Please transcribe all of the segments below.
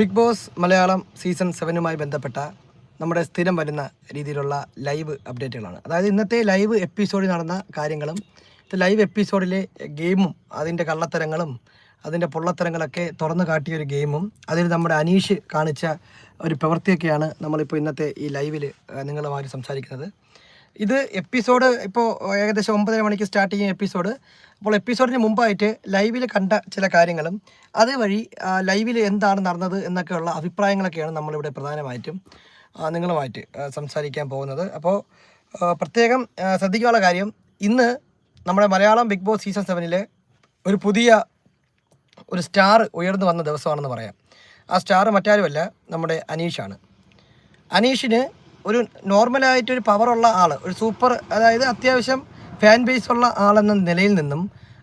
Big boss Malayalam season സെവനുമായി ബന്ധപ്പെട്ട നമ്മുടെ സ്ഥിരം വരുന്ന രീതിയിലുള്ള ലൈവ് അപ്ഡേറ്റുകളാണ്. അതായത് ഇന്നത്തെ ലൈവ് എപ്പിസോഡിൽ നടന്ന കാര്യങ്ങളും ലൈവ് എപ്പിസോഡിലെ ഗെയിമും അതിന്റെ കള്ളത്തരങ്ങളും അതിന്റെ പൊള്ളത്തരങ്ങളൊക്കെ തുറന്നു കാട്ടിയ ഒരു ഗെയിമും അതിൽ നമ്മുടെ അനീഷ് കാണിച്ച ഒരു പ്രവൃത്തിയൊക്കെയാണ് നമ്മളിപ്പോൾ ഇന്നത്തെ ഈ ലൈവിൽ നിങ്ങളുമായി സംസാരിക്കുന്നത്. ഇത് എപ്പിസോഡ് ഇപ്പോൾ ഏകദേശം ഒമ്പതര മണിക്ക് സ്റ്റാർട്ട് ചെയ്യുന്ന എപ്പിസോഡ്. അപ്പോൾ എപ്പിസോഡിന് മുമ്പായിട്ട് ലൈവിൽ കണ്ട ചില കാര്യങ്ങളും അതുവഴി ലൈവിൽ എന്താണ് നടന്നത് എന്നൊക്കെയുള്ള അഭിപ്രായങ്ങളൊക്കെയാണ് നമ്മളിവിടെ പ്രധാനമായിട്ടും നിങ്ങളുമായിട്ട് സംസാരിക്കാൻ പോകുന്നത്. അപ്പോൾ പ്രത്യേകം ശ്രദ്ധിക്കാനുള്ള കാര്യം ഇന്ന് നമ്മുടെ മലയാളം ബിഗ് ബോസ് സീസൺ സെവനിലെ ഒരു പുതിയ ഒരു സ്റ്റാർ ഉയർന്നു വന്ന ദിവസമാണെന്ന് പറയാം. ആ സ്റ്റാർ മറ്റാരുമല്ല നമ്മുടെ അനീഷാണ്. അനീഷിന് ഒരു നോർമലായിട്ടൊരു പവറുള്ള ആൾ ഒരു സൂപ്പർ അതായത് അത്യാവശ്യം ഫാൻ ബേസ് ഉള്ള ആളെന്ന നിലയിൽ നിന്നും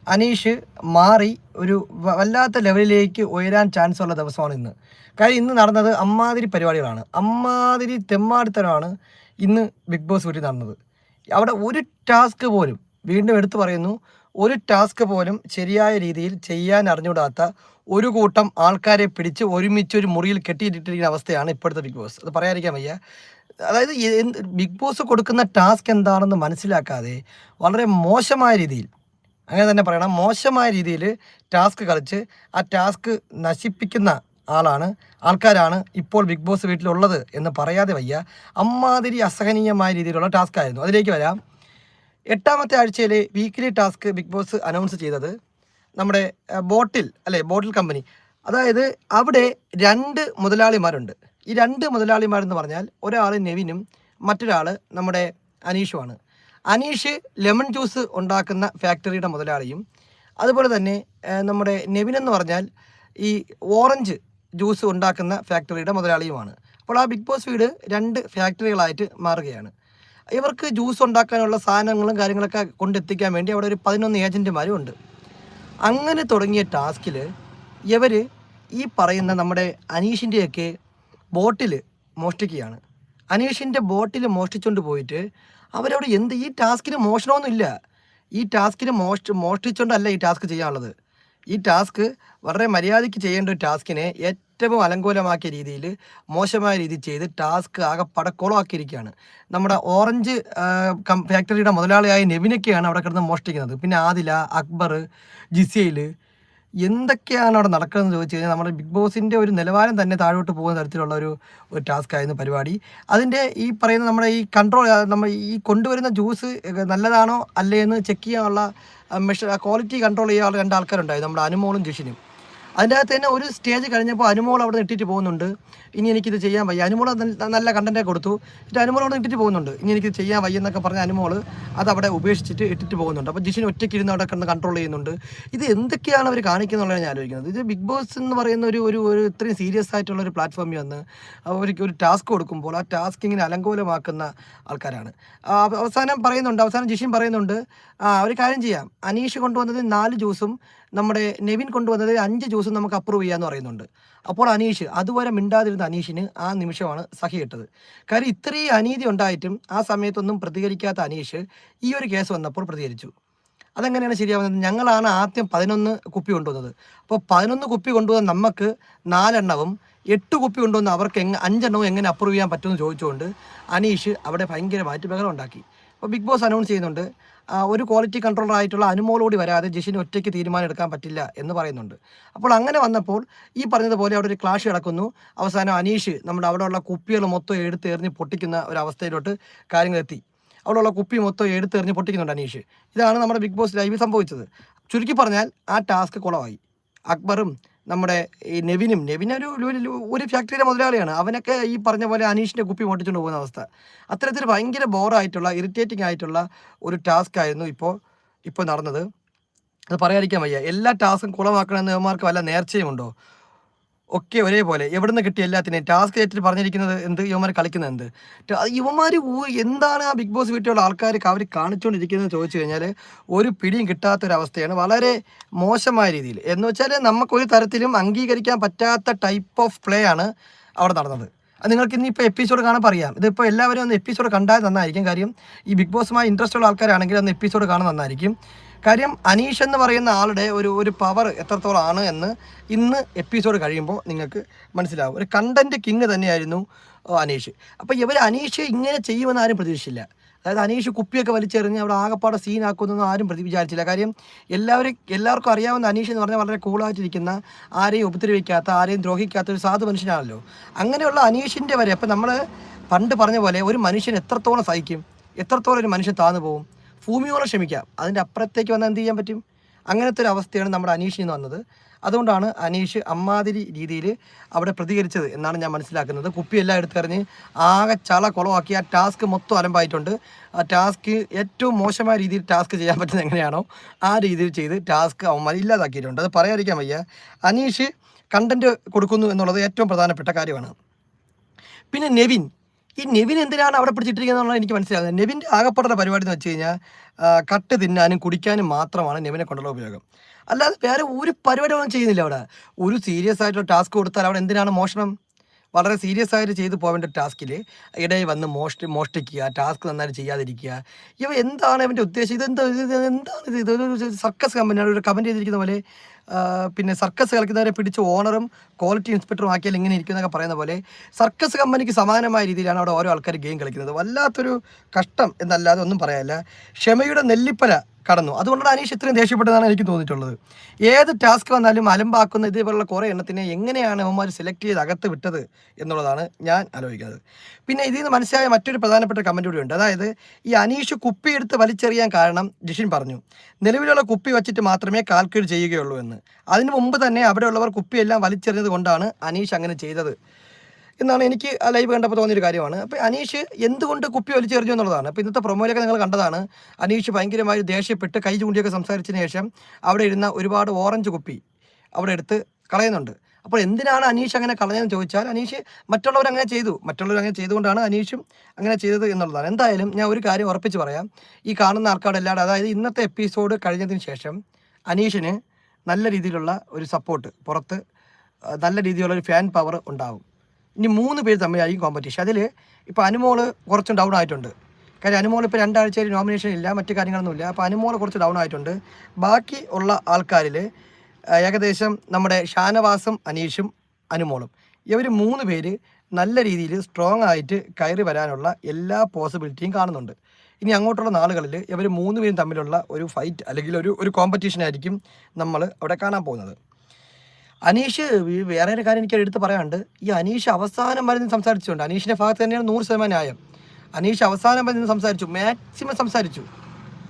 അനീഷ് മാറി ഒരു വല്ലാത്ത ലെവലിലേക്ക് ഉയരാൻ ചാൻസ് ഉള്ള ദിവസമാണ് ഇന്ന്. കാര്യം ഇന്ന് നടന്നത് അമ്മാതിരി പരിപാടികളാണ്. അമ്മാതിരി തെമ്മാടിത്തരമാണ് ഇന്ന് ബിഗ് ബോസ് വീട്ടിൽ നടന്നത്. അവിടെ ഒരു ടാസ്ക് പോലും വീണ്ടും എടുത്തു പറയുന്നു ഒരു ടാസ്ക് പോലും ശരിയായ രീതിയിൽ ചെയ്യാൻ അറിഞ്ഞുകൂടാത്ത ഒരു കൂട്ടം ആൾക്കാരെ പിടിച്ച് ഒരുമിച്ച് ഒരു മുറിയിൽ കെട്ടിയിട്ടിരിക്കുന്ന അവസ്ഥയാണ് ഇപ്പോഴത്തെ ബിഗ് ബോസ്. അത് പറയാതിരിക്കാൻ വയ്യ. അതായത് ബിഗ് ബോസ് കൊടുക്കുന്ന ടാസ്ക് എന്താണെന്ന് മനസ്സിലാക്കാതെ വളരെ മോശമായ രീതിയിൽ അങ്ങനെ തന്നെ പറയണം. മോശമായ രീതിയിൽ ടാസ്ക് കളിച്ച് ആ ടാസ്ക് നശിപ്പിക്കുന്ന ആളാണ് ആൾക്കാരാണ് ഇപ്പോൾ ബിഗ് ബോസ് വീട്ടിലുള്ളത് എന്ന് പറയാതെ വയ്യ. അമ്മാതിരി അസഹനീയമായ രീതിയിലുള്ള ടാസ്ക് ആയിരുന്നു. അതിലേക്ക് വരാം. എട്ടാമത്തെ ആഴ്ചയിൽ weekly task Big Boss announce ചെയ്തത് നമ്മുടെ ബോട്ടിൽ അല്ലേ ബോട്ടിൽ കമ്പനി. അതായത് അവിടെ രണ്ട് മുതലാളിമാരുണ്ട്. ഈ രണ്ട് മുതലാളിമാരെന്ന് പറഞ്ഞാൽ ഒരാൾ നെവിനും മറ്റൊരാൾ നമ്മുടെ അനീഷുമാണ് അനീഷ് ലെമൺ ജ്യൂസ് ഉണ്ടാക്കുന്ന ഫാക്ടറിയുടെ മുതലാളിയും അതുപോലെ തന്നെ നമ്മുടെ നെവിൻ എന്ന് പറഞ്ഞാൽ ഈ ഓറഞ്ച് ജ്യൂസ് ഉണ്ടാക്കുന്ന ഫാക്ടറിയുടെ മുതലാളിയുമാണ്. അപ്പോൾ ആ ബിഗ് ബോസ് വീട് രണ്ട് ഫാക്ടറികളായിട്ട് മാറുകയാണ്. ഇവർക്ക് ജ്യൂസ് ഉണ്ടാക്കാനുള്ള സാധനങ്ങളും കാര്യങ്ങളൊക്കെ കൊണ്ടെത്തിക്കാൻ വേണ്ടി അവിടെ ഒരു പതിനൊന്ന് ഏജന്റുമാരും ഉണ്ട്. അങ്ങനെ തുടങ്ങിയ ടാസ്കിൽ ഇവർ ഈ പറയുന്ന നമ്മുടെ അനീഷിന്റെയൊക്കെ ബോട്ടിൽ മോഷ്ടിക്കുകയാണ്. അനീഷിന്റെ ബോട്ടിൽ മോഷ്ടിച്ചുകൊണ്ട് പോയിട്ട് അവരവിടെ എന്ത് ഈ ടാസ്കിന് മോഷണമൊന്നുമില്ല. ഈ ടാസ്കിന് മോഷ് മോഷ്ടിച്ചുകൊണ്ടല്ല ഈ ടാസ്ക് ചെയ്യാനുള്ളത്. ഈ ടാസ്ക് വളരെ മര്യാദയ്ക്ക് ചെയ്യേണ്ട ഒരു ടാസ്കിനെ ഏറ്റവും അലങ്കോലമാക്കിയ രീതിയിൽ മോശമായ രീതിയിൽ ചെയ്ത് ടാസ്ക് ആകെ പടക്കോളമാക്കിയിരിക്കുകയാണ്. നമ്മുടെ ഓറഞ്ച് ഫാക്ടറിയുടെ മുതലാളിയായ നെവിനൊക്കെയാണ് അവിടെ കിടന്ന് മോഷ്ടിക്കുന്നത്. പിന്നെ ആദില അക്ബർ ജിസയിൽ എന്തൊക്കെയാണ് അവിടെ നടക്കുന്നതെന്ന് ചോദിച്ചു കഴിഞ്ഞാൽ നമ്മുടെ ബിഗ് ബോസിന്റെ ഒരു നിലവാരം തന്നെ താഴോട്ട് പോകുന്ന തരത്തിലുള്ള ഒരു ഒരു ടാസ്ക് ആയിരുന്നു പരിപാടി. അതിന്റെ ഈ പറയുന്ന നമ്മുടെ ഈ കൺട്രോൾ നമ്മൾ ഈ കൊണ്ടുവരുന്ന ജ്യൂസ് നല്ലതാണോ അല്ലേ എന്ന് ചെക്ക് ചെയ്യാനുള്ള മെഷർ ക്വാളിറ്റി കൺട്രോൾ ചെയ്യാനുള്ള രണ്ട് ആൾക്കാരുണ്ടായിരുന്നു. നമ്മുടെ അനുമോളും ജിഷിനും. അതിന്റെ അകത്ത് തന്നെ ഒരു സ്റ്റേജ് കഴിഞ്ഞപ്പോൾ അനുമോൾ അവിടെ ഇട്ടിട്ട് പോകുന്നുണ്ട്. ഇനി എനിക്കിത് ചെയ്യാൻ വയ്യ. അനുമോൾ നല്ല- കണ്ടന്റേ കൊടുത്തു. എന്നിട്ട് അനുമോൾ അവിടെ ഇട്ടിട്ട് പോകുന്നുണ്ട്. ഇനി എനിക്ക് ചെയ്യാൻ വയ്യ എന്നൊക്കെ പറഞ്ഞ അനുമോൾ അത് അവിടെ ഉപേക്ഷിച്ചിട്ട് ഇട്ടിട്ട് പോകുന്നുണ്ട്. അപ്പോൾ ജിഷിന് ഒറ്റയ്ക്ക് ഇരുന്ന് അവിടെ കിടന്ന് കൺട്രോൾ ചെയ്യുന്നുണ്ട്. ഇത് എന്തൊക്കെയാണ് അവർ കാണിക്കുന്നുള്ളതാണ് ഞാൻ ആലോചിക്കുന്നത്. ഇത് ബിഗ് ബോസ് എന്ന് പറയുന്ന ഒരു ഒരു ഇത്രയും സീരിയസ് ആയിട്ടുള്ള ഒരു പ്ലാറ്റ്ഫോമിൽ വന്ന് അവർക്ക് ഒരു ടാസ്ക് കൊടുക്കുമ്പോൾ ആ ടാസ്ക് ഇങ്ങനെ അലങ്കോലമാക്കുന്ന ആൾക്കാരാണ്. അവസാനം പറയുന്നുണ്ട്. അവസാനം ജിഷിൻ പറയുന്നുണ്ട് ഒരു കാര്യം ചെയ്യാം. അനീഷ് കൊണ്ടുവന്നത് നാല് ജ്യൂസും നമ്മുടെ നെവിൻ കൊണ്ടുവന്നത് അഞ്ച് ജ്യൂസും നമുക്ക് അപ്രൂവ് ചെയ്യാന്ന് പറയുന്നുണ്ട്. അപ്പോൾ അനീഷ് അതുവരെ മിണ്ടാതിരുന്ന അനീഷിന് ആ നിമിഷമാണ് സഹി ഇട്ടത് കാര്യം ഇത്രയും അനീതി ഉണ്ടായിട്ടും ആ സമയത്തൊന്നും പ്രതികരിക്കാത്ത അനീഷ് ഈ ഒരു കേസ് വന്നപ്പോൾ പ്രതികരിച്ചു. അതെങ്ങനെയാണ് ശരിയാവുന്നത്? ഞങ്ങളാണ് ആദ്യം പതിനൊന്ന് കുപ്പി കൊണ്ടുവന്നത്. അപ്പോൾ പതിനൊന്ന് കുപ്പി കൊണ്ടുവന്ന നമുക്ക് നാലെണ്ണവും എട്ട് കുപ്പി കൊണ്ടുവന്ന അവർക്ക് എങ്ങനെ അഞ്ചെണ്ണവും എങ്ങനെ അപ്രൂവ് ചെയ്യാൻ പറ്റുമെന്ന് ചോദിച്ചുകൊണ്ട് അനീഷ് അവിടെ ഭയങ്കരമായിട്ട് ബഹളം ഉണ്ടാക്കി. അപ്പോൾ ബിഗ് ബോസ് അനൗൺസ് ചെയ്യുന്നുണ്ട് ഒരു ക്വാളിറ്റി കൺട്രോളർ ആയിട്ടുള്ള അനുമോളോടി വരാതെ ജിഷിന് ഒറ്റയ്ക്ക് തീരുമാനം എടുക്കാൻ പറ്റില്ല എന്ന് പറയുന്നുണ്ട്. അപ്പോൾ അങ്ങനെ വന്നപ്പോൾ ഈ പറഞ്ഞതുപോലെ അവിടെ ഒരു ക്ലാഷ് കിടക്കുന്നു. അവസാനം അനീഷ് നമ്മുടെ അവിടെയുള്ള കുപ്പികൾ മൊത്തം എടുത്തെറിഞ്ഞ് പൊട്ടിക്കുന്ന ഒരു അവസ്ഥയിലോട്ട് കാര്യങ്ങൾ എത്തി. അവിടെയുള്ള കുപ്പി മൊത്തം എടുത്തെറിഞ്ഞ് പൊട്ടിക്കുന്നുണ്ട് അനീഷ്. ഇതാണ് നമ്മുടെ ബിഗ് ബോസ് ലൈവിൽ സംഭവിച്ചത്. ചുരുക്കി പറഞ്ഞാൽ ആ ടാസ്ക് കുളമായി. അക്ബറും നമ്മുടെ ഈ നെവിനും നെവിൻ ഒരു ഒരു- ഫാക്ടറിയുടെ മുതലാളിയാണ്. അവനൊക്കെ ഈ പറഞ്ഞ പോലെ അനീഷിന്റെ കുപ്പി പൊട്ടിച്ചുകൊണ്ട് പോകുന്ന അവസ്ഥ. അത്തരത്തിൽ ഭയങ്കര ബോറായിട്ടുള്ള ഇറിറ്റേറ്റിംഗ് ആയിട്ടുള്ള ഒരു ടാസ്ക് ആയിരുന്നു ഇപ്പോൾ ഇപ്പോൾ നടന്നത്. അത് പറയാതിരിക്കാൻ വയ്യ. എല്ലാ ടാസ്കും കുളമാക്കണമെന്ന് ഇവന്മാർക്ക് വല്ല നേർച്ചയുമുണ്ടോ? ഒക്കെ ഒരേപോലെ. എവിടെ നിന്ന് കിട്ടിയ എല്ലാത്തിനെയും? ടാസ്ക് ഏറ്റിട്ട് പറഞ്ഞിരിക്കുന്നത് എന്ത്? ഇവന്മാർ കളിക്കുന്നത് എന്ത്? യുവമാർ എന്താണ് ആ ബിഗ് ബോസ് വീട്ടിലുള്ള ആൾക്കാർ അവർ കാണിച്ചുകൊണ്ടിരിക്കുന്നത് ചോദിച്ചു കഴിഞ്ഞാൽ ഒരു പിടിയും കിട്ടാത്തൊരവസ്ഥയാണ്. വളരെ മോശമായ രീതിയിൽ. എന്ന് വെച്ചാൽ നമുക്കൊരു തരത്തിലും അംഗീകരിക്കാൻ പറ്റാത്ത ടൈപ്പ് ഓഫ് പ്ലേ ആണ് അവിടെ നടന്നത്. അത് നിങ്ങൾക്ക് ഇനിയിപ്പോൾ എപ്പിസോഡ് കാണാൻ അറിയാം. ഇതിപ്പോൾ എല്ലാവരും ഒന്ന് എപ്പിസോഡ് കണ്ടാൽ നന്നായിരിക്കും. കാര്യം ഈ ബിഗ് ബോസുമായി ഇൻട്രസ്റ്റ് ഉള്ള ആൾക്കാരാണെങ്കിൽ ഒന്ന് എപ്പിസോഡ് കാണാൻ നന്നായിരിക്കും. കാര്യം അനീഷ് എന്ന് പറയുന്ന ആളുടെ ഒരു ഒരു പവർ എത്രത്തോളമാണ് എന്ന് ഇന്ന് എപ്പിസോഡ് കഴിയുമ്പോൾ നിങ്ങൾക്ക് മനസ്സിലാവും. ഒരു കണ്ടന്റ് കിങ് തന്നെയായിരുന്നു അനീഷ്. അപ്പോൾ ഇവർ അനീഷ് ഇങ്ങനെ ചെയ്യുമെന്ന് ആരും പ്രതീക്ഷിച്ചില്ല. അതായത് അനീഷ് കുപ്പിയൊക്കെ വലിച്ചെറിഞ്ഞ് അവിടെ ആകപ്പാടെ സീനാക്കുമെന്നൊന്നും ആരും പ്രതി വിചാരിച്ചില്ല. കാര്യം എല്ലാവരും എല്ലാവർക്കും അറിയാവുന്ന അനീഷ് എന്ന് പറഞ്ഞാൽ വളരെ കൂളായിട്ടിരിക്കുന്ന ആരെയും ഉപദ്രവിക്കാത്ത ആരെയും ദ്രോഹിക്കാത്ത ഒരു സാധു മനുഷ്യനാണല്ലോ. അങ്ങനെയുള്ള അനീഷിന്റെ വരെ അപ്പം നമ്മൾ പണ്ട് പറഞ്ഞ പോലെ ഒരു മനുഷ്യൻ എത്രത്തോളം സഹിക്കും എത്രത്തോളം ഒരു മനുഷ്യൻ താന്നു പോകും ഭൂമിയോളം ക്ഷമിക്കാം. അതിന്റെ അപ്പുറത്തേക്ക് വന്നാൽ എന്ത് ചെയ്യാൻ പറ്റും? അങ്ങനത്തെ ഒരു അവസ്ഥയാണ് നമ്മുടെ അനീഷിൽ നിന്ന് വന്നത്. അതുകൊണ്ടാണ് അനീഷ് അമ്മാതിരി രീതിയിൽ അവിടെ പ്രതികരിച്ചത് എന്നാണ് ഞാൻ മനസ്സിലാക്കുന്നത്. കുപ്പിയെല്ലാം എടുത്തെറിഞ്ഞ് ആകെ ചള കുളമാക്കി ആ ടാസ്ക് മൊത്തം അലമ്പായിട്ടുണ്ട്. ആ ടാസ്ക് ഏറ്റവും മോശമായ രീതിയിൽ ടാസ്ക് ചെയ്യാൻ പറ്റുന്നത് എങ്ങനെയാണോ ആ രീതിയിൽ ചെയ്ത് ടാസ്ക് അവന്മാർ ഇല്ലാതാക്കിയിട്ടുണ്ട്. അത് പറയാതിരിക്കാൻ വയ്യ. അനീഷ് കണ്ടന്റ് കൊടുക്കുന്നു എന്നുള്ളത് ഏറ്റവും പ്രധാനപ്പെട്ട കാര്യമാണ്. പിന്നെ നെവിൻ. ഈ നെവിൻ എന്തിനാണ് അവിടെ പിടിച്ചിട്ടിരിക്കുന്നത് എനിക്ക് മനസ്സിലാകുന്നത് നെവിന്റെ ആകപ്പെടുന്ന പരിപാടി എന്ന് വെച്ച് കഴിഞ്ഞാൽ കട്ട് തിന്നാനും കുടിക്കാനും മാത്രമാണ് നെവിനെ കൊണ്ടുള്ള ഉപയോഗം അല്ലാതെ വേറെ ഒരു പരിപാടികളും ചെയ്യുന്നില്ല അവിടെ ഒരു സീരിയസ് ആയിട്ടുള്ള ടാസ്ക് കൊടുത്താൽ അവിടെ എന്തിനാണ് മോഷണം വളരെ സീരിയസ് ആയിട്ട് ചെയ്തു പോകേണ്ട ടാസ്കിൽ ഇടയിൽ വന്ന് മോഷ്ടി മോഷ്ടിക്കുക ടാസ്ക് നന്നായിട്ട് ചെയ്യാതിരിക്കുക ഇവ എന്താണ് അവന്റെ ഉദ്ദേശം ഇതെന്താ ഇത് എന്താണ് ഇത് ഇതൊരു സർക്കസ് കമ്പനിയാണ് ഒരു കമന്റ് ചെയ്തിരിക്കുന്ന പോലെ പിന്നെ സർക്കസ് കളിക്കുന്നവരെ പിടിച്ച് ഓണറും ക്വാളിറ്റി ഇൻസ്പെക്ടറും ആക്കിയാൽ ഇങ്ങനെ ഇരിക്കുന്നതൊക്കെ പറയുന്ന പോലെ സർക്കസ് കമ്പനിക്ക് സമാനമായ രീതിയിലാണ് അവിടെ ഓരോ ആൾക്കാർ ഗെയിം കളിക്കുന്നത്. വല്ലാത്തൊരു കഷ്ടം എന്നല്ലാതെ ഒന്നും പറയാനില്ല. ക്ഷമയുടെ നെല്ലിപ്പല കടന്നു. അതുകൊണ്ടാണ് അനീഷ് ഇത്രയും ദേഷ്യപ്പെട്ടതാണ് എനിക്ക് തോന്നിയിട്ടുള്ളത്. ഏത് ടാസ്ക് വന്നാലും അലമ്പാക്കുന്ന ഇതേപോലുള്ള കുറേ എണ്ണത്തിനെ എങ്ങനെയാണ് അവന്മാർ സെലക്ട് ചെയ്ത് അകത്ത് വിട്ടത് എന്നുള്ളതാണ് ഞാൻ ആലോചിക്കുന്നത്. പിന്നെ ഇതിൽ നിന്ന് മനസ്സിലായ മറ്റൊരു പ്രധാനപ്പെട്ട കമന്റ് കൂടി ഉണ്ട് അതായത് ഈ അനീഷ് കുപ്പി എടുത്ത് വലിച്ചെറിയാൻ കാരണം ജിഷിൻ പറഞ്ഞു. നിലവിലുള്ള കുപ്പി വച്ചിട്ട് മാത്രമേ കാൽക്കുലേറ്റ് ചെയ്യുകയുള്ളൂ എന്ന്. അതിനു മുമ്പ് തന്നെ അവിടെയുള്ളവർ കുപ്പിയെല്ലാം വലിച്ചെറിഞ്ഞത് കൊണ്ടാണ് അനീഷ് അങ്ങനെ ചെയ്തത്. എന്നാണ് എനിക്ക് ആ ലൈവ് കണ്ടപ്പോൾ തോന്നിയൊരു കാര്യമാണ്. അപ്പോൾ അനീഷ് എന്തുകൊണ്ട് കുപ്പി വലിച്ചെറിഞ്ഞു എന്നുള്ളതാണ്. അപ്പോൾ ഇന്നത്തെ പ്രൊമോയിലൊക്കെ നിങ്ങൾ കണ്ടതാണ്. അനീഷ് ഭയങ്കരമായി ദേഷ്യപ്പെട്ട് കൈ ചൂണ്ടിയൊക്കെ സംസാരിച്ചതിന് ശേഷം അവിടെ ഇരുന്ന ഒരുപാട് ഓറഞ്ച് കുപ്പി അവിടെ എടുത്ത് കളയുന്നുണ്ട്. അപ്പോൾ എന്തിനാണ് അനീഷ് അങ്ങനെ കളഞ്ഞതെന്ന് ചോദിച്ചാൽ അനീഷ് മറ്റുള്ളവർ അങ്ങനെ ചെയ്തു. മറ്റുള്ളവർ അങ്ങനെ ചെയ്തുകൊണ്ടാണ് അനീഷും അങ്ങനെ ചെയ്തത് എന്നുള്ളതാണ്. എന്തായാലും ഞാൻ ഒരു കാര്യം ഉറപ്പിച്ച് പറയാം. ഈ കാണുന്ന ആൾക്കാരുടെ എല്ലാവരും അതായത് ഇന്നത്തെ എപ്പിസോഡ് കഴിഞ്ഞതിന് ശേഷം അനീഷിന് നല്ല രീതിയിലുള്ള ഒരു സപ്പോർട്ട് പുറത്ത് നല്ല രീതിയിലുള്ള ഒരു ഫാൻ പവർ ഉണ്ടാവും. ഇനി മൂന്ന് പേര് തമ്മിലായിരിക്കും കോമ്പറ്റീഷൻ അതിൽ ഇപ്പോൾ അനുമോൾ കുറച്ച് ഡൗൺ ആയിട്ടുണ്ട്. കാര്യം അനുമോൾ ഇപ്പോൾ രണ്ടാഴ്ചയിൽ നോമിനേഷൻ ഇല്ല മറ്റു കാര്യങ്ങളൊന്നുമില്ല. അപ്പോൾ അനുമോൾ കുറച്ച് ഡൗൺ ആയിട്ടുണ്ട്. ബാക്കി ഉള്ള ആൾക്കാരിൽ ഏകദേശം നമ്മുടെ ഷാനവാസും അനീഷും അനുമോളും. ഇവർ മൂന്ന് പേര് നല്ല രീതിയിൽ സ്ട്രോങ് ആയിട്ട് കയറി വരാനുള്ള എല്ലാ പോസിബിലിറ്റിയും കാണുന്നുണ്ട്. ഇനി അങ്ങോട്ടുള്ള നാളുകളിൽ ഇവർ മൂന്ന് പേരും തമ്മിലുള്ള ഒരു ഫൈറ്റ് അല്ലെങ്കിൽ ഒരു ഒരു കോമ്പറ്റീഷൻ ആയിരിക്കും നമ്മൾ അവിടെ കാണാൻ പോകുന്നത്. അനീഷ് വേറെ ഒരു കാര്യം എനിക്ക് എടുത്ത് പറയാണ്ട് ഈ അനീഷ് അവസാനം വരെ നിന്ന് സംസാരിച്ചുകൊണ്ട് അനീഷിന്റെ ഭാഗത്ത് തന്നെയാണ് നൂറ് ശതമാനം ന്യായം. അനീഷ് അവസാനം വരെ നിന്ന് സംസാരിച്ചു മാക്സിമം സംസാരിച്ചു.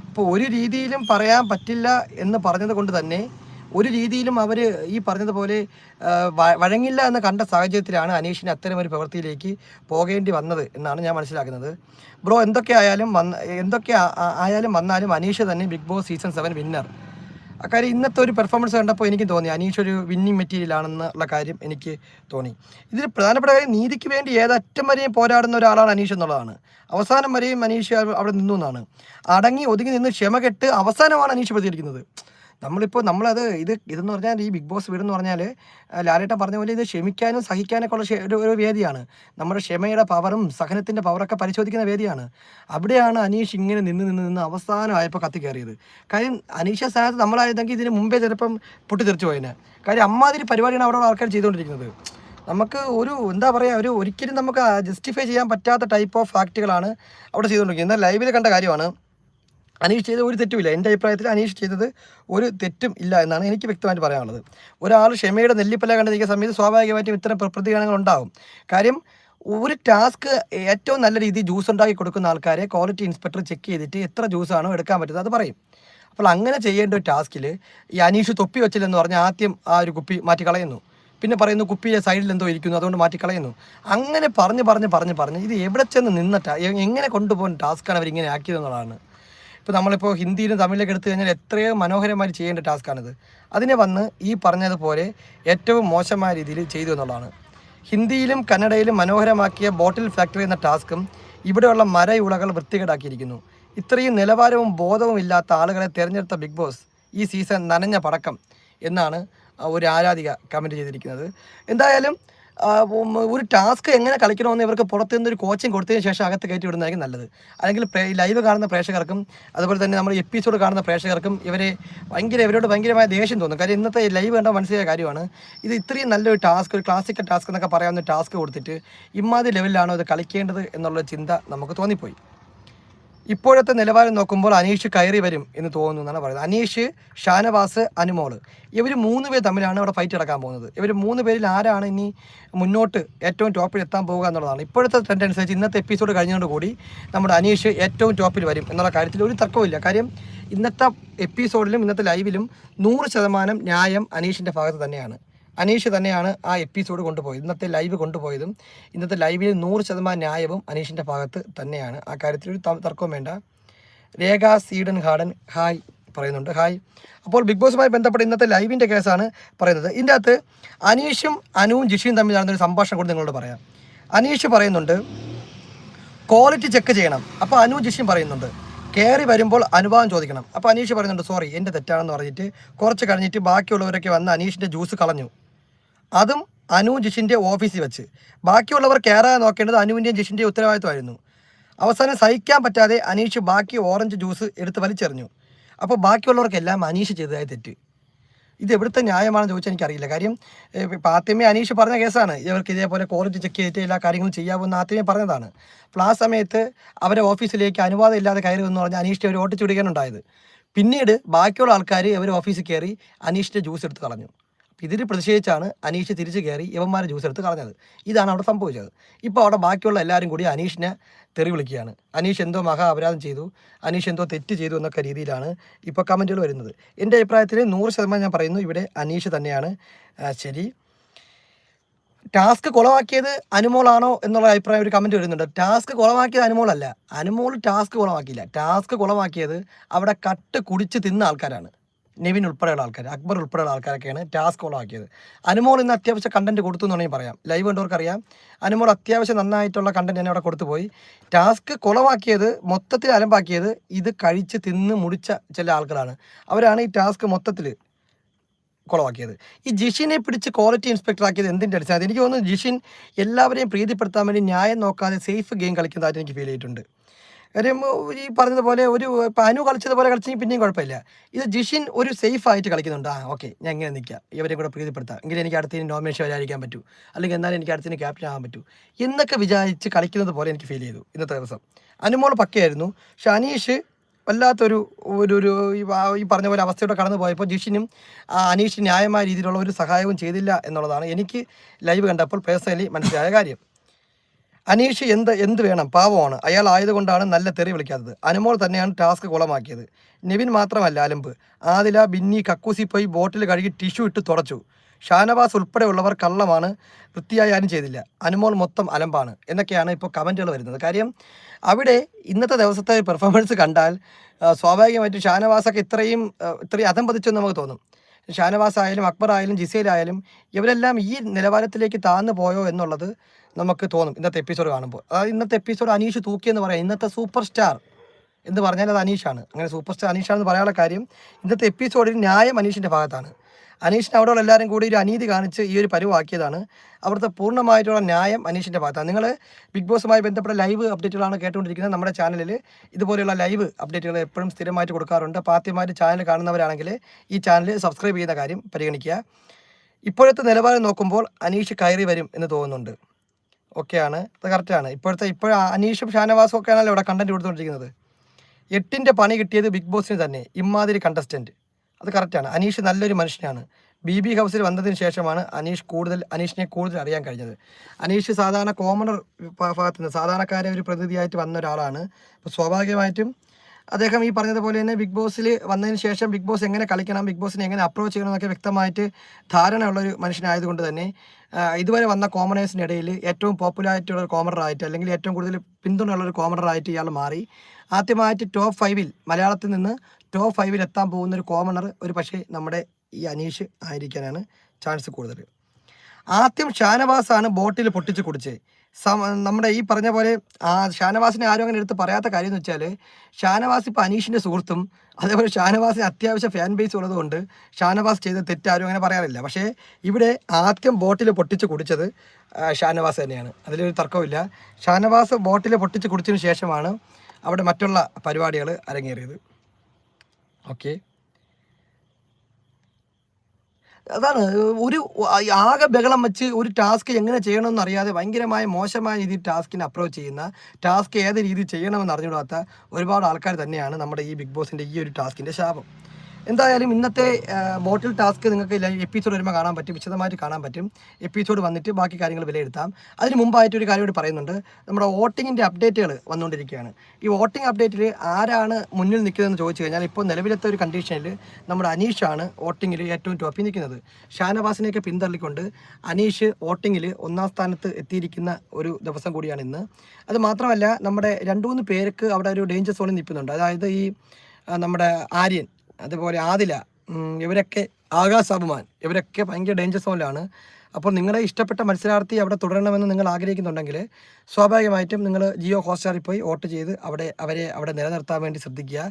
അപ്പോൾ ഒരു രീതിയിലും പറയാൻ പറ്റില്ല എന്ന് പറഞ്ഞത് കൊണ്ട് തന്നെ ഒരു രീതിയിലും അവർ ഈ പറഞ്ഞതുപോലെ വഴങ്ങില്ല എന്ന് കണ്ട സാഹചര്യത്തിലാണ് അനീഷിന് അത്തരം ഒരു പ്രവൃത്തിയിലേക്ക് പോകേണ്ടി വന്നത് എന്നാണ് ഞാൻ മനസ്സിലാക്കുന്നത്. ബ്രോ എന്തൊക്കെ ആയാലും വന്ന എന്തൊക്കെ ആയാലും വന്നാലും അനീഷ് തന്നെ Big Boss season seven winner. അക്കാര്യം ഇന്നത്തെ ഒരു പെർഫോമൻസ് കണ്ടപ്പോൾ എനിക്ക് തോന്നി അനീഷ് ഒരു വിന്നിങ് മെറ്റീരിയൽ ആണെന്നുള്ള കാര്യം എനിക്ക് തോന്നി. ഇതിൽ പ്രധാനപ്പെട്ട കാര്യം നീതിക്ക് വേണ്ടി ഏതറ്റം വരെയും പോരാടുന്ന ഒരാളാണ് അനീഷ് എന്നുള്ളതാണ്. അവസാനം വരെയും അനീഷ് അവിടെ നിന്നു എന്നാണ്. അടങ്ങി ഒതുങ്ങി നിന്ന് ക്ഷമ കെട്ട് അവസാനമാണ് അനീഷ് പ്രതികരിക്കുന്നത്. നമ്മളിപ്പോൾ നമ്മളത് ഇത് ഇതെന്ന് പറഞ്ഞാൽ ഈ ബിഗ് ബോസ് വീടെന്ന് പറഞ്ഞാൽ ലാലേട്ട പറഞ്ഞ പോലെ ഇത് ക്ഷമിക്കാനും സഹിക്കാനൊക്കെ ഉള്ള ഒരു ഒരു വേദിയാണ്. നമ്മുടെ ക്ഷമയുടെ പവറും സഹനത്തിന്റെ പവറൊക്കെ പരിശോധിക്കുന്ന വേദിയാണ്. അവിടെയാണ് അനീഷ് ഇങ്ങനെ നിന്ന് നിന്ന് നിന്ന് അവസാനമായപ്പോൾ കത്തി കയറിയത്. കാര്യം അനീഷ സ്ഥാനത്ത് നമ്മളായിരുന്നെങ്കിൽ ഇതിന് മുമ്പേ ചിലപ്പം പൊട്ടിത്തെറിച്ചു പോയതിനെ കാര്യം അമ്മാതിരി പരിപാടിയാണ് അവിടെ ആൾക്കാർ ചെയ്തുകൊണ്ടിരിക്കുന്നത് നമുക്ക് ഒരു എന്താ പറയുക ഒരു ഒരിക്കലും നമുക്ക് ജസ്റ്റിഫൈ ചെയ്യാൻ പറ്റാത്ത ടൈപ്പ് ഓഫ് ഫാക്റ്റുകളാണ് അവിടെ ചെയ്തുകൊണ്ടിരിക്കുന്നത് എന്നാൽ ലൈവിൽ കണ്ട കാര്യമാണ് അനീഷ് ചെയ്ത ഒരു തെറ്റുമില്ല എന്റെ അഭിപ്രായത്തിൽ അനീഷ് ചെയ്തത് ഒരു തെറ്റും ഇല്ല എന്നാണ് എനിക്ക് വ്യക്തമായിട്ട് പറയാനുള്ളത്. ഒരാൾ ക്ഷമയുടെ നെല്ലിപ്പല കണ്ടിരിക്കുന്ന സമയത്ത് സ്വാഭാവികമായിട്ടും ഇത്തരം പ്ര- പ്രതികരണങ്ങൾ ഉണ്ടാകും കാര്യം ഒരു ടാസ്ക് ഏറ്റവും നല്ല രീതിയിൽ ജ്യൂസ് ഉണ്ടാക്കി കൊടുക്കുന്ന ആൾക്കാരെ ക്വാളിറ്റി ഇൻസ്പെക്ടർ ചെക്ക് ചെയ്തിട്ട് എത്ര ജ്യൂസാണോ എടുക്കാൻ പറ്റുന്നത് അത് പറയും. അപ്പോൾ അങ്ങനെ ചെയ്യേണ്ട ഒരു ടാസ്കിൽ ഈ അനീഷ് തൊപ്പി വെച്ചില്ലെന്ന് പറഞ്ഞാൽ ആദ്യം ആ ഒരു കുപ്പി മാറ്റി കളയുന്നു പിന്നെ പറയുന്നു കുപ്പിയെ സൈഡിൽ എന്തോ ഇരിക്കുന്നു അതുകൊണ്ട് മാറ്റി കളയുന്നു അങ്ങനെ പറഞ്ഞ് പറഞ്ഞ് പറഞ്ഞ് പറഞ്ഞ് ഇത് എവിടെ ചെന്ന് നിന്നിട്ടാണ് എങ്ങനെ കൊണ്ടുപോകുന്ന ടാസ്ക്കാണ് അവരിങ്ങനെ ആക്കിയതെന്നുള്ളതാണ് ഇപ്പോൾ നമ്മളിപ്പോൾ ഹിന്ദിയിലും തമിഴിലൊക്കെ എടുത്തു കഴിഞ്ഞാൽ എത്രയോ മനോഹരമായി ചെയ്യേണ്ട ടാസ്ക്കാണിത്. അതിനെ വന്ന് ഈ പറഞ്ഞതുപോലെ ഏറ്റവും മോശമായ രീതിയിൽ ചെയ്തു എന്നുള്ളതാണ്. ഹിന്ദിയിലും കന്നഡയിലും മനോഹരമാക്കിയ ബോട്ടിൽ ഫാക്ടറി എന്ന ടാസ്കും ഇവിടെയുള്ള മരയുളകൾ വൃത്തികേടാക്കിയിരിക്കുന്നു. ഇത്രയും നിലവാരവും ബോധവും ഇല്ലാത്ത ആളുകളെ തിരഞ്ഞെടുത്ത ബിഗ് ബോസ് ഈ സീസൺ നനഞ്ഞ പടക്കം എന്നാണ് ഒരു ആരാധിക കമന്റ് ചെയ്തിരിക്കുന്നത്. എന്തായാലും ഒരു ടാസ്ക് എങ്ങനെ കളിക്കണമെന്ന് ഇവർക്ക് പുറത്തു നിന്ന് ഒരു കോച്ചിങ് കൊടുത്തതിന് ശേഷം അകത്ത് കയറ്റി വിടുന്നതായിരിക്കും നല്ലത്. അല്ലെങ്കിൽ ലൈവ് കാണുന്ന പ്രേക്ഷകർക്കും അതുപോലെ തന്നെ നമ്മൾ എപ്പിസോഡ് കാണുന്ന പ്രേക്ഷകർക്കും ഇവരെ ഭയങ്കര ഇവരോട് ഭയങ്കരമായ ദേഷ്യം തോന്നും. കാര്യം ഇന്നത്തെ ലൈവ് കണ്ട മനസ്സിലായ കാര്യമാണ് ഇത് ഇത്രയും നല്ലൊരു ടാസ്ക് ഒരു ക്ലാസിക്കൽ ടാസ്ക് എന്നൊക്കെ പറയാവുന്ന ടാസ്ക് കൊടുത്തിട്ട് ഇമ്മാതി ലെവലിലാണോ ഇത് കളിക്കേണ്ടത് എന്നുള്ള ചിന്ത നമുക്ക് തോന്നിപ്പോയി. ഇപ്പോഴത്തെ നിലവാരം നോക്കുമ്പോൾ അനീഷ് കയറി വരും എന്ന് തോന്നുന്നു എന്നാണ് പറയുന്നത്. അനീഷ് ഷാനവാസ് അനുമോൾ. ഇവർ മൂന്ന് പേര് തമ്മിലാണ് ഇവിടെ ഫൈറ്റ് നടക്കാൻ പോകുന്നത്. ഇവർ മൂന്ന് പേരിൽ ആരാണ് ഇനി മുന്നോട്ട് ഏറ്റവും ടോപ്പിൽ എത്താൻ പോകുക എന്നുള്ളതാണ്. ഇപ്പോഴത്തെ ട്രെൻഡ് അനുസരിച്ച് ഇന്നത്തെ എപ്പിസോഡ് കഴിഞ്ഞതുകൊണ്ട് കൂടി നമ്മുടെ അനീഷ് ഏറ്റവും ടോപ്പിൽ വരും എന്നുള്ള കാര്യത്തിൽ ഒരു തർക്കവുമില്ല കാര്യം ഇന്നത്തെ എപ്പിസോഡിലും ഇന്നത്തെ ലൈവിലും നൂറ് ശതമാനം ന്യായം അനീഷിന്റെ ഭാഗത്ത് തന്നെയാണ്. അനീഷ് തന്നെയാണ് ആ എപ്പിസോഡ് കൊണ്ടുപോയത്. ഇന്നത്തെ ലൈവ് കൊണ്ടുപോയതും ഇന്നത്തെ ലൈവിൽ നൂറ് ശതമാനം ന്യായവും അനീഷിന്റെ ഭാഗത്ത് തന്നെയാണ്. ആ കാര്യത്തിൽ ഒരു തർക്കവും വേണ്ട. രേഖ സീഡൻ ഹാർഡൻ ഹായ് പറയുന്നുണ്ട്. ഹായ്. അപ്പോൾ ബിഗ് ബോസുമായി ബന്ധപ്പെട്ട് ഇന്നത്തെ ലൈവിന്റെ കേസാണ് പറയുന്നത്. ഇതിന്റെ അകത്ത് അനീഷും അനുവും ജിഷിയും തമ്മിൽ നടന്നൊരു സംഭാഷണം കൂടി നിങ്ങളോട് പറയാം. അനീഷ് പറയുന്നുണ്ട് ക്വാളിറ്റി ചെക്ക് ചെയ്യണം. അപ്പോൾ അനു ജിഷ്യം പറയുന്നുണ്ട് കയറി വരുമ്പോൾ അനുഭവം ചോദിക്കണം. അപ്പോൾ അനീഷ് പറയുന്നുണ്ട് സോറി എന്റെ തെറ്റാണെന്ന് പറഞ്ഞിട്ട് കുറച്ച് കഴിഞ്ഞിട്ട് ബാക്കിയുള്ളവരൊക്കെ വന്ന് അനീഷിന്റെ ജ്യൂസ് കളഞ്ഞു. അതും അനു ജിഷിന്റെ ഓഫീസിൽ വെച്ച്. ബാക്കിയുള്ളവർ കയറാതെ നോക്കേണ്ടത് അനുവിന്റെയും ജിഷിന്റെയും ഉത്തരവാദിത്വമായിരുന്നു. അവസാനം സഹിക്കാൻ പറ്റാതെ അനീഷ് ബാക്കി ഓറഞ്ച് ജ്യൂസ് എടുത്ത് വലിച്ചെറിഞ്ഞു. അപ്പോൾ ബാക്കിയുള്ളവർക്കെല്ലാം അനീഷ് ചെയ്തതായ തെറ്റ്. ഇത് എവിടുത്തെ ന്യായമാണെന്ന് ചോദിച്ചാൽ എനിക്കറിയില്ല. കാര്യം ആദ്യമേ അനീഷ് പറഞ്ഞ കേസാണ്. ഇവർക്ക് ഇതേപോലെ ക്വാളിറ്റി ചെക്ക് ചെയ്തിട്ട് എല്ലാ കാര്യങ്ങളും ചെയ്യാമെന്ന് ആദ്യമേ പറഞ്ഞതാണ്. അപ്പോൾ ആ സമയത്ത് അവരെ ഓഫീസിലേക്ക് അനുവാദം ഇല്ലാതെ കയറി എന്ന് പറഞ്ഞാൽ അനീഷിനെ അവർ ഓട്ടിച്ചുടിക്കാനുണ്ടായത്. പിന്നീട് ബാക്കിയുള്ള ആൾക്കാർ അവർ ഓഫീസിൽ കയറി അനീഷിന്റെ ജ്യൂസ് എടുത്ത് കളഞ്ഞു. ഇതിൽ പ്രതിഷേധിച്ചാണ് അനീഷ് തിരിച്ചു കയറി ഇവന്മാരെ ജ്യൂസ് എടുത്ത് കളഞ്ഞത്. ഇതാണ് അവിടെ സംഭവിച്ചത്. ഇപ്പോൾ അവിടെ ബാക്കിയുള്ള എല്ലാവരും കൂടി അനീഷിനെ തെറി വിളിക്കുകയാണ്. അനീഷ് എന്തോ മഹാ അപരാധം ചെയ്തു. അനീഷ് എന്തോ തെറ്റ് ചെയ്തു എന്നൊക്കെ രീതിയിലാണ് ഇപ്പോൾ കമന്റുകൾ വരുന്നത്. എന്റെ അഭിപ്രായത്തിൽ നൂറ് ശതമാനം ഞാൻ പറയുന്നു ഇവിടെ അനീഷ് തന്നെയാണ്. ശരി. ടാസ്ക് കുളമാക്കിയത് അനുമോളാണോ എന്നുള്ള അഭിപ്രായം ഒരു കമന്റ് വരുന്നുണ്ട്. ടാസ്ക് കുളമാക്കിയത് അനുമോളല്ല. അനുമോൾ ടാസ്ക് കുളമാക്കിയില്ല. ടാസ്ക് കുളമാക്കിയത് അവിടെ കട്ട് കുടിച്ച് തിന്ന ആൾക്കാരാണ്. നെവിൻ ഉൾപ്പെടെയുള്ള ആൾക്കാർ അക്ബർ ഉൾപ്പെടെയുള്ള ആൾക്കാരൊക്കെയാണ് ടാസ്ക് കുളമാക്കിയത് അനുമോൾ ഇന്ന് അത്യാവശ്യം കണ്ടന്റ് കൊടുത്തു എന്ന് വേണമെങ്കിൽ പറയാം. ലൈവ് കണ്ടവർക്ക് അറിയാം. അനുമോൾ അത്യാവശ്യം നന്നായിട്ടുള്ള കണ്ടന്റ് തന്നെ അവിടെ കൊടുത്തുപോയി ടാസ്ക് കുളമാക്കിയത് മൊത്തത്തിൽ അലമ്പാക്കിയത് ഇത് കഴിച്ച് തിന്ന് മുടിച്ച ചില ആൾക്കാരാണ്. അവരാണ് ഈ ടാസ്ക് മൊത്തത്തിൽ കുളമാക്കിയത് ഈ ജിഷിനെ പിടിച്ച് ക്വാളിറ്റി ഇൻസ്പെക്ടർ ആക്കിയത് എന്തിന്റെ അടിസ്ഥാനത്തിൽ? എനിക്ക് തോന്നുന്നു ജിഷിൻ എല്ലാവരെയും പ്രീതിപ്പെടുത്താൻ വേണ്ടി ന്യായം നോക്കാതെ സേഫ് ഗെയിം കളിക്കുന്നതായിട്ട് എനിക്ക് ഫീൽ ചെയ്തിട്ടുണ്ട്. കാര്യം ഈ പറഞ്ഞതുപോലെ ഒരു പാനു കളിച്ചതുപോലെ കളിച്ചെങ്കിൽ പിന്നെയും കുഴപ്പമില്ല. ഇത് ജിഷിൻ ഒരു സേഫ് ആയിട്ട് കളിക്കുന്നുണ്ട്. ആ ഓക്കെ ഞാൻ ഇങ്ങനെ നിൽക്കാം. ഇവരെ കൂടെ പ്രീതിപ്പെടുത്താം. എങ്കിലും എനിക്ക് അടുത്തതിന് നോമിനേഷൻ വരാതിരിക്കാൻ പറ്റൂ. അല്ലെങ്കിൽ എന്നാലും എനിക്ക് അടുത്തതിന് ക്യാപ്റ്റൻ ആകാൻ പറ്റൂ. എന്നൊക്കെ വിചാരിച്ച് കളിക്കുന്നത് പോലെ എനിക്ക് ഫീൽ ചെയ്തു ഇന്നത്തെ ദിവസം. അനുമോൾ പക്കയായിരുന്നു. പക്ഷെ അനീഷ് വല്ലാത്തൊരു ഒരു ഒരു ഈ പറഞ്ഞ പോലെ അവസ്ഥയോടെ കടന്നു പോയപ്പോൾ ജിഷിനും അനീഷ് ന്യായമായ രീതിയിലുള്ള ഒരു സഹായവും ചെയ്തില്ല എന്നുള്ളതാണ് എനിക്ക് ലൈവ് കണ്ടപ്പോൾ പേഴ്സണലി മനസ്സിലായ കാര്യം. അനീഷ് എന്ത് എന്ത് വേണം? പാവമാണ്. അയാൾ ആയതുകൊണ്ടാണ് നല്ല തെറി വിളിക്കാത്തത്. അനുമോൾ തന്നെയാണ് ടാസ്ക് കുളമാക്കിയത്. നിവിൻ മാത്രമല്ല അലമ്പ് ആദില ബിന്നി കക്കൂസി പോയി ബോട്ടിൽ കഴുകി ടിഷ്യൂ ഇട്ട് തുടച്ചു. ഷാനവാസ് ഉൾപ്പെടെയുള്ളവർ കള്ളമാണ് വൃത്തിയായി ആരും ചെയ്തില്ല. അനുമോൾ മൊത്തം അലമ്പാണ്. എന്നൊക്കെയാണ് ഇപ്പോൾ കമന്റുകൾ വരുന്നത്. കാര്യം അവിടെ ഇന്നത്തെ ദിവസത്തെ പെർഫോമൻസ് കണ്ടാൽ സ്വാഭാവികമായിട്ടും ഷാനവാസൊക്കെ ഇത്രയും ഇത്രയും അതം പതിച്ചെന്ന് നമുക്ക് തോന്നും. ഷാനവാസ് ആയാലും അക്ബർ ആയാലും ജിസയിലായാലും ഇവരെല്ലാം ഈ നിലവാരത്തിലേക്ക് താഴ്ന്നു പോയോ എന്നുള്ളത് നമുക്ക് തോന്നും ഇന്നത്തെ എപ്പിസോഡ് കാണുമ്പോൾ. അതായത് ഇന്നത്തെ എപ്പിസോഡ് അനീഷ് തൂക്കി എന്ന് പറയാം. ഇന്നത്തെ സൂപ്പർ സ്റ്റാർ എന്ന് പറഞ്ഞാൽ അത് അനീഷാണ്. അങ്ങനെ സൂപ്പർ സ്റ്റാർ അനീഷാണെന്ന് പറയാനുള്ള കാര്യം ഇന്നത്തെ എപ്പിസോഡിൽ ന്യായം അനീഷിന്റെ ഭാഗത്താണ്. അനീഷിന് അവിടെയുള്ള എല്ലാവരും കൂടി ഒരു അനീതി കാണിച്ച് ഈ ഒരു പരിവാക്കിയതാണ്. അവിടുത്തെ പൂർണമായിട്ടുള്ള ന്യായം അനീഷിന്റെ ഭാഗത്താണ്. നിങ്ങൾ ബിഗ് ബോസുമായി ബന്ധപ്പെട്ട ലൈവ് അപ്ഡേറ്റുകളാണ് കേട്ടുകൊണ്ടിരിക്കുന്നത്. നമ്മുടെ ചാനലിൽ ഇതുപോലെയുള്ള ലൈവ് അപ്ഡേറ്റുകൾ എപ്പോഴും സ്ഥിരമായിട്ട് കൊടുക്കാറുണ്ട്. അപ്പോൾ ആദ്യമായിട്ട് ചാനൽ കാണുന്നവരാണെങ്കിൽ ഈ ചാനൽ സബ്സ്ക്രൈബ് ചെയ്യുന്ന കാര്യം പരിഗണിക്കുക. ഇപ്പോഴത്തെ നിലവാരം നോക്കുമ്പോൾ അനീഷ് കയറി വരും എന്ന് തോന്നുന്നുണ്ട്. ഒക്കെയാണ് അത് കറക്റ്റാണ് ഇപ്പോഴത്തെ ഇപ്പോൾ അനീഷും ഷാനവാസും ഒക്കെയാണല്ലോ ഇവിടെ കണ്ടന്റ് കൊടുത്തുകൊണ്ടിരിക്കുന്നത് എട്ടിന്റെ പണി കിട്ടിയത് ബിഗ് ബോസിന് തന്നെ. ഇമാതിരി കണ്ടസ്റ്റന്റ് അത് കറക്റ്റാണ് അനീഷ് നല്ലൊരു മനുഷ്യനാണ്. ബി ബി ഹൗസിൽ വന്നതിന് ശേഷമാണ് അനീഷ് കൂടുതൽ അനീഷിനെ കൂടുതൽ അറിയാൻ കഴിഞ്ഞത്. അനീഷ് സാധാരണ കോമണർ ഭാഗത്ത് നിന്ന് സാധാരണക്കാരെ ഒരു പ്രതിനിധിയായിട്ട് വന്ന ഒരാളാണ്. അപ്പോൾ സ്വാഭാവികമായിട്ടും അദ്ദേഹം ഈ പറഞ്ഞതുപോലെ തന്നെ ബിഗ് ബോസിൽ വന്നതിന് ശേഷം ബിഗ് ബോസ് എങ്ങനെ കളിക്കണം ബിഗ് ബോസിനെ എങ്ങനെ അപ്രോച്ച് ചെയ്യണം എന്നൊക്കെ വ്യക്തമായിട്ട് ധാരണയുള്ളൊരു മനുഷ്യനായതുകൊണ്ട് തന്നെ ഇതുവരെ വന്ന കോമണേഴ്സിന്റെ ഇടയിൽ ഏറ്റവും പോപ്പുലാരിറ്റിയുള്ള ഒരു കോമണറായിട്ട് അല്ലെങ്കിൽ ഏറ്റവും കൂടുതൽ പിന്തുണയുള്ള ഒരു കോമണറായിട്ട് ഇയാൾ മാറി. ആദ്യമായിട്ട് ടോപ്പ് ഫൈവിൽ മലയാളത്തിൽ നിന്ന് ടോപ്പ് ഫൈവിൽ എത്താൻ പോകുന്ന ഒരു കോമണർ ഒരു പക്ഷേ നമ്മുടെ ഈ അനീഷ് ആയിരിക്കാനാണ് ചാൻസ് കൂടുതൽ ആദ്യം ഷാനവാസാണ് ബോട്ടിൽ പൊട്ടിച്ച് കുടിച്ചത്. നമ്മുടെ ഈ പറഞ്ഞ പോലെ ആ ഷാനവാസിനെ ആരും അങ്ങനെ എടുത്ത് പറയാത്ത കാര്യം എന്ന് വെച്ചാൽ ഷാനവാസ് ഇപ്പോൾ അനീഷിന്റെ സുഹൃത്തും അതേപോലെ ഷാനവാസിന് അത്യാവശ്യം ഫാൻ ബേസ് ഉള്ളതുകൊണ്ട് ഷാനവാസ് ചെയ്ത തെറ്റ് ആരും അങ്ങനെ പറയാറില്ല. പക്ഷേ ഇവിടെ ആദ്യം ബോട്ടിൽ പൊട്ടിച്ച് കുടിച്ചത് ഷാനവാസ് തന്നെയാണ്. അതിലൊരു തർക്കമില്ല ഷാനവാസ് ബോട്ടിൽ പൊട്ടിച്ച് കുടിച്ചതിന് ശേഷമാണ് അവിടെ മറ്റുള്ള പരിപാടികൾ അരങ്ങേറിയത്. ഓക്കെ. അതാണ് ഒരു ആകെ ബഹളം വെച്ച് ഒരു ടാസ്ക് എങ്ങനെ ചെയ്യണമെന്ന് അറിയാതെ ഭയങ്കരമായ മോശമായ രീതിയിൽ ടാസ്കിനെ അപ്രോച്ച് ചെയ്യുന്ന ടാസ്ക് ഏത് രീതിയിൽ ചെയ്യണമെന്ന് അറിഞ്ഞുകൂടാത്ത ഒരുപാട് ആൾക്കാർ തന്നെയാണ് നമ്മുടെ ഈ ബിഗ് ബോസിന്റെ ഈ ഒരു ടാസ്കിന്റെ ശാപം. എന്തായാലും ഇന്നത്തെ ബോട്ടിൽ ടാസ്ക് നിങ്ങൾക്ക് എപ്പിസോഡ് വരുമ്പോൾ കാണാൻ പറ്റും. വിശദമായിട്ട് കാണാൻ പറ്റും. എപ്പിസോഡ് വന്നിട്ട് ബാക്കി കാര്യങ്ങൾ വിലയിരുത്താം. അതിന് മുമ്പായിട്ട് ഒരു കാര്യം കൂടി പറയുന്നുണ്ട്. നമ്മുടെ വോട്ടിങ്ങിന്റെ അപ്ഡേറ്റുകൾ വന്നുകൊണ്ടിരിക്കുകയാണ്. ഈ വോട്ടിംഗ് അപ്ഡേറ്റിൽ ആരാണ് മുന്നിൽ നിൽക്കുന്നതെന്ന് ചോദിച്ചു കഴിഞ്ഞാൽ ഇപ്പോൾ നിലവിലത്തെ ഒരു കണ്ടീഷനിൽ നമ്മുടെ അനീഷാണ് വോട്ടിങ്ങിൽ ഏറ്റവും ടോപ്പിൽ നിൽക്കുന്നത്. ഷാനവാസിനെയൊക്കെ പിന്തള്ളിക്കൊണ്ട് അനീഷ് വോട്ടിങ്ങിൽ ഒന്നാം സ്ഥാനത്ത് എത്തിയിരിക്കുന്ന ഒരു ദിവസം കൂടിയാണ് ഇന്ന്. അത് മാത്രമല്ല നമ്മുടെ രണ്ടു മൂന്ന് പേർക്ക് അവിടെ ഒരു ഡേഞ്ചർ സോണിൽ നിൽക്കുന്നുണ്ട് അതായത് ഈ നമ്മുടെ ആര്യൻ അതുപോലെ ആദില ഇവരൊക്കെ ആകാശ് അഭിമാൻ ഇവരൊക്കെ ഭയങ്കര ഡേഞ്ചർ സോണിലാണ് അപ്പോൾ നിങ്ങളെ ഇഷ്ടപ്പെട്ട മത്സരാർത്ഥി അവിടെ തുടരണമെന്ന് നിങ്ങൾ ആഗ്രഹിക്കുന്നുണ്ടെങ്കിൽ സ്വാഭാവികമായിട്ടും നിങ്ങൾ ജിയോ ഹോട്ട്സ്റ്റാറിൽ പോയി വോട്ട് ചെയ്ത് അവിടെ അവരെ അവിടെ നിലനിർത്താൻ വേണ്ടി ശ്രദ്ധിക്കുക.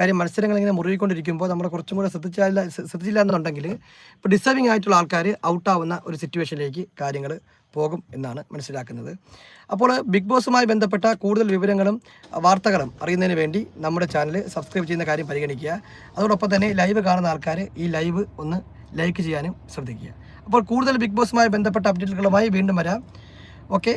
കാര്യം മത്സരങ്ങൾ ഇങ്ങനെ മുറുകിക്കൊണ്ടിരിക്കുമ്പോൾ നമ്മൾ കുറച്ചും കൂടെ ശ്രദ്ധിച്ചില്ല ശ്രദ്ധിച്ചില്ല എന്നുണ്ടെങ്കിൽ ഇപ്പോൾ ഡിസേർവിംഗ് ആയിട്ടുള്ള ആൾക്കാർ ഔട്ടാവുന്ന ഒരു സിറ്റുവേഷനിലേക്ക് കാര്യങ്ങൾ പോകും എന്നാണ് മനസ്സിലാക്കുന്നത്. അപ്പോൾ ബിഗ് ബോസുമായി ബന്ധപ്പെട്ട കൂടുതൽ വിവരങ്ങളും വാർത്തകളും അറിയുന്നതിന് വേണ്ടി നമ്മുടെ ചാനൽ സബ്സ്ക്രൈബ് ചെയ്യുന്ന കാര്യം പരിഗണിക്കുക. അതോടൊപ്പം തന്നെ ലൈവ് കാണുന്ന ആൾക്കാർ ഈ ലൈവ് ഒന്ന് ലൈക്ക് ചെയ്യാനും ശ്രദ്ധിക്കുക. അപ്പോൾ കൂടുതൽ ബിഗ് ബോസുമായി ബന്ധപ്പെട്ട അപ്ഡേറ്റുകളുമായി വീണ്ടും വരാം. ഓക്കെ